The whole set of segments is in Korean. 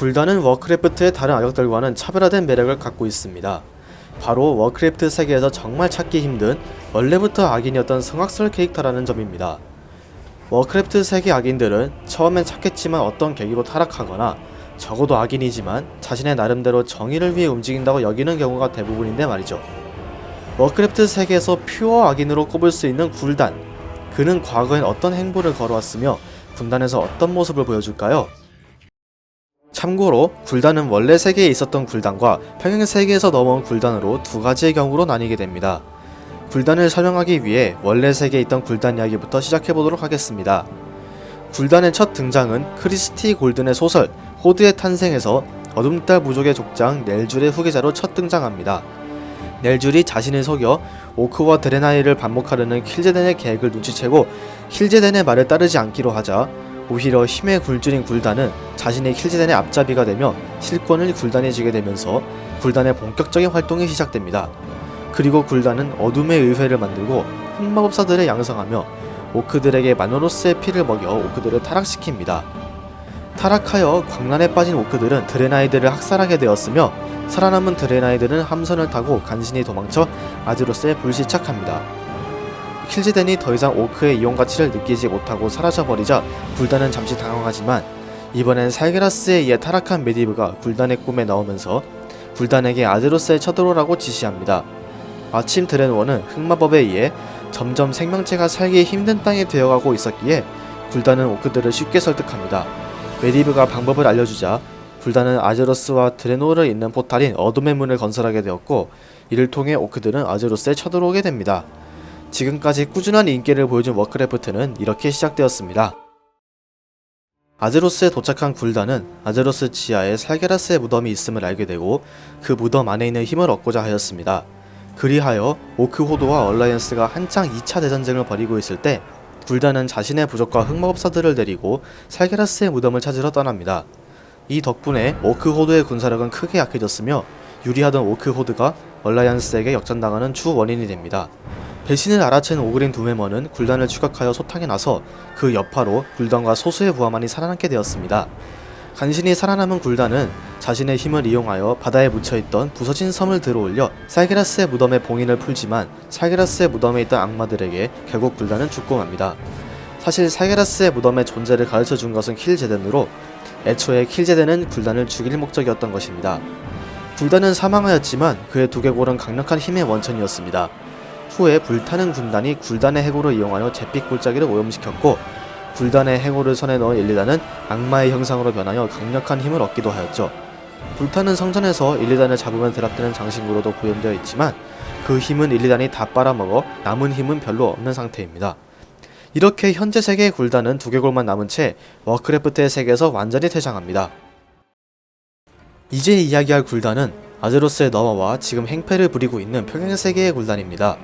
굴단은 워크래프트의 다른 악역들과는 차별화된 매력을 갖고 있습니다. 바로 워크래프트 세계에서 정말 찾기 힘든 원래부터 악인이었던 성악설 캐릭터라는 점입니다. 워크래프트 세계 악인들은 처음엔 착했지만 어떤 계기로 타락하거나 적어도 악인이지만 자신의 나름대로 정의를 위해 움직인다고 여기는 경우가 대부분인데 말이죠. 워크래프트 세계에서 퓨어 악인으로 꼽을 수 있는 굴단. 그는 과거엔 어떤 행보를 걸어왔으며 군단에서 어떤 모습을 보여줄까요? 참고로 굴단은 원래 세계에 있었던 굴단과 평행 세계에서 넘어온 굴단으로 두 가지의 경우로 나뉘게 됩니다. 굴단을 설명하기 위해 원래 세계에 있던 굴단 이야기부터 시작해 보도록 하겠습니다. 굴단의 첫 등장은 크리스티 골든의 소설 호드의 탄생에서 어둠달 부족의 족장 넬줄의 후계자로 첫 등장합니다. 넬줄이 자신을 속여 오크와 드레나이를 반복하려는 킬제덴의 계획을 눈치채고 킬제덴의 말을 따르지 않기로 하자 오히려 힘의 굴줄인 굴단은 자신의 킬제덴의 앞잡이가 되며 실권을 굴단에 지게 되면서 굴단의 본격적인 활동이 시작됩니다. 그리고 굴단은 어둠의 의회를 만들고 흑마법사들을 양성하며 오크들에게 마노로스의 피를 먹여 오크들을 타락시킵니다. 타락하여 광란에 빠진 오크들은 드레나이드를 학살하게 되었으며 살아남은 드레나이드는 함선을 타고 간신히 도망쳐 아즈로스에 불시착합니다. 킬지덴이 더 이상 오크의 이용 가치를 느끼지 못하고 사라져버리자 굴단은 잠시 당황하지만 이번엔 살게라스에 의해 타락한 메디브가 굴단의 꿈에 나오면서 굴단에게 아즈로스에 쳐들어오라고 지시합니다. 마침 드레노어는 흑마법에 의해 점점 생명체가 살기 힘든 땅이 되어가고 있었기에 굴단은 오크들을 쉽게 설득합니다. 메디브가 방법을 알려주자 굴단은 아제로스와 드레노를 잇는 포탈인 어둠의 문을 건설하게 되었고 이를 통해 오크들은 아제로스에 쳐들어오게 됩니다. 지금까지 꾸준한 인기를 보여준 워크래프트는 이렇게 시작되었습니다. 아제로스에 도착한 굴단은 아제로스 지하에 살게라스의 무덤이 있음을 알게 되고 그 무덤 안에 있는 힘을 얻고자 하였습니다. 그리하여 오크호드와 얼라이언스가 한창 2차 대전쟁을 벌이고 있을 때 굴단은 자신의 부족과 흑마법사들을 데리고 살게라스의 무덤을 찾으러 떠납니다. 이 덕분에 오크호드의 군사력은 크게 약해졌으며 유리하던 오크호드가 얼라이언스에게 역전당하는 주 원인이 됩니다. 배신을 알아챈 오그린 두메머는 굴단을 추격하여 소탕에 나서 그 여파로 굴단과 소수의 부하만이 살아남게 되었습니다. 간신히 살아남은 굴단은 자신의 힘을 이용하여 바다에 묻혀있던 부서진 섬을 들어올려 살게라스의 무덤에 봉인을 풀지만 살게라스의 무덤에 있던 악마들에게 결국 굴단은 죽고 맙니다. 사실 살게라스의 무덤의 존재를 가르쳐 준 것은 킬제덴으로 애초에 킬제덴은 굴단을 죽일 목적이었던 것입니다. 굴단은 사망하였지만 그의 두개골은 강력한 힘의 원천이었습니다. 후에 불타는 군단이 굴단의 해골을 이용하여 잿빛 골짜기를 오염시켰고 굴단의 해골을 손에 넣은 일리단은 악마의 형상으로 변하여 강력한 힘을 얻기도 하였죠. 불타는 성전에서 일리단을 잡으면 드랍되는 장신구로도 구현되어 있지만 그 힘은 일리단이 다 빨아먹어 남은 힘은 별로 없는 상태입니다. 이렇게 현재 세계의 굴단은 두개골만 남은 채 워크래프트의 세계에서 완전히 퇴장합니다. 이제 이야기할 굴단은 아제로스에 넘어와 지금 행패를 부리고 있는 평행 세계의 굴단입니다.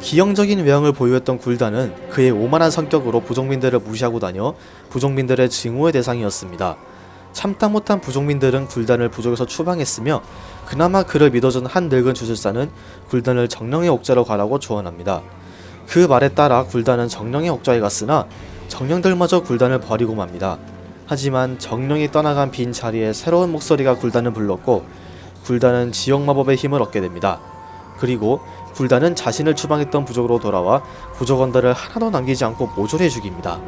기형적인 외형을 보유했던 굴단은 그의 오만한 성격으로 부족민들을 무시하고 다녀 부족민들의 증오의 대상이었습니다. 참다 못한 부족민들은 굴단을 부족에서 추방했으며 그나마 그를 믿어준 한 늙은 주술사는 굴단을 정령의 옥자로 가라고 조언합니다. 그 말에 따라 굴단은 정령의 옥자에 갔으나 정령들마저 굴단을 버리고 맙니다. 하지만 정령이 떠나간 빈 자리에 새로운 목소리가 굴단을 불렀고 굴단은 지역 마법의 힘을 얻게 됩니다. 그리고 굴단은 자신을 추방했던 부족으로 돌아와 부족원들을 하나도 남기지 않고 모조리 죽입니다.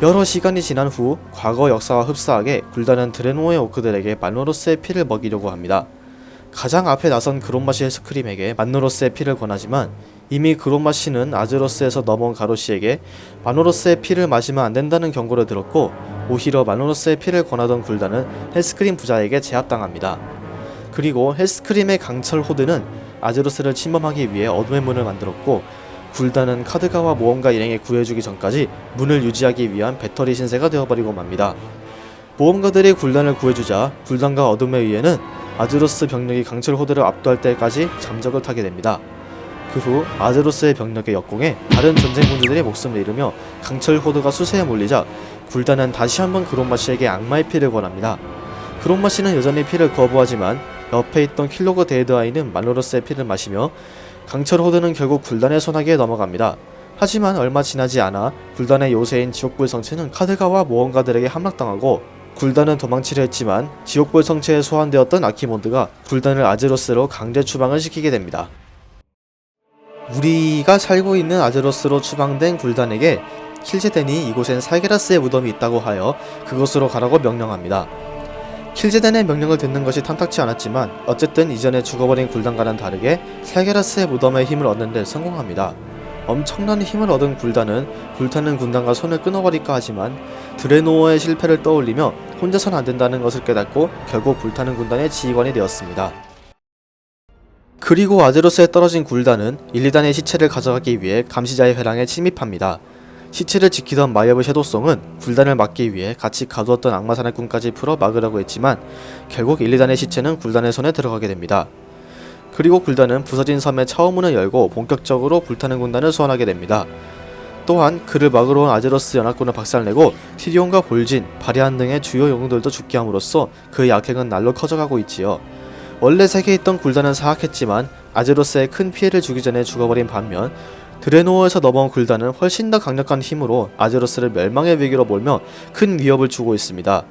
여러 시간이 지난 후 과거 역사와 흡사하게 굴단은 드레노의 오크들에게 만노로스의 피를 먹이려고 합니다. 가장 앞에 나선 그롬마시 스크림에게 만노로스의 피를 권하지만 이미 그롬마시는 아즈로스에서 넘어온 가로시에게 마노로스의 피를 마시면 안 된다는 경고를 들었고 오히려 마노로스의 피를 권하던 굴단은 헬스크림 부자에게 제압당합니다. 그리고 헬스크림의 강철 호드는 아제로스를 침범하기 위해 어둠의 문을 만들었고 굴단은 카드가와 모험가 일행에 구해주기 전까지 문을 유지하기 위한 배터리 신세가 되어버리고 맙니다. 모험가들이 굴단을 구해주자 굴단과 어둠의 의해는 아제로스 병력이 강철 호드를 압도할 때까지 잠적을 타게 됩니다. 그 후 아제로스의 병력의 역공에 다른 전쟁군들이 목숨을 잃으며 강철 호드가 수세에 몰리자 굴단은 다시 한번 그롬마시에게 악마의 피를 권합니다. 그롬마시는 여전히 피를 거부하지만 옆에 있던 킬로그 데이드아이는 말로로스의 피를 마시며 강철 호드는 결국 굴단의 손아귀에 넘어갑니다. 하지만 얼마 지나지 않아 굴단의 요새인 지옥불 성체는 카드가와 모험가들에게 함락당하고 굴단은 도망치려 했지만 지옥불 성체에 소환되었던 아키몬드가 굴단을 아제로스로 강제 추방을 시키게 됩니다. 우리가 살고 있는 아제로스로 추방된 굴단에게 킬제덴이 이곳엔 살게라스의 무덤이 있다고 하여 그곳으로 가라고 명령합니다. 킬제덴의 명령을 듣는 것이 탐탁치 않았지만 어쨌든 이전에 죽어버린 굴단과는 다르게 살게라스의 무덤의 힘을 얻는 데 성공합니다. 엄청난 힘을 얻은 굴단은 불타는 군단과 손을 끊어버릴까 하지만 드레노어의 실패를 떠올리며 혼자선 안 된다는 것을 깨닫고 결국 불타는 군단의 지휘관이 되었습니다. 그리고 아제로스에 떨어진 굴단은 1, 2단의 시체를 가져가기 위해 감시자의 회랑에 침입합니다. 시체를 지키던 마이어브 섀도송은 굴단을 막기 위해 같이 가두었던 악마 사냥꾼까지 풀어 막으려고 했지만 결국 1, 2단의 시체는 굴단의 손에 들어가게 됩니다. 그리고 굴단은 부서진 섬의 차원문을 열고 본격적으로 불타는 군단을 소환하게 됩니다. 또한 그를 막으러 온 아제로스 연합군을 박살내고 티리온과 볼진, 바리안 등의 주요 영웅들도 죽게 함으로써 그의 악행은 날로 커져가고 있지요. 원래 세계에 있던 굴단은 사악했지만 아제로스에 큰 피해를 주기 전에 죽어버린 반면 드레노어에서 넘어온 굴단은 훨씬 더 강력한 힘으로 아제로스를 멸망의 위기로 몰며 큰 위협을 주고 있습니다.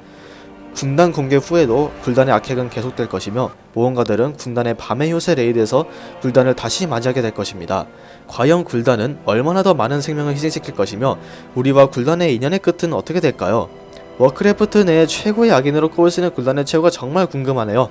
군단 공개 후에도 굴단의 악행은 계속될 것이며 모험가들은 군단의 밤의 요새 레이드에서 굴단을 다시 맞이하게 될 것입니다. 과연 굴단은 얼마나 더 많은 생명을 희생시킬 것이며 우리와 굴단의 인연의 끝은 어떻게 될까요? 워크래프트 내에 최고의 악인으로 꼽을 수 있는 굴단의 최후가 정말 궁금하네요.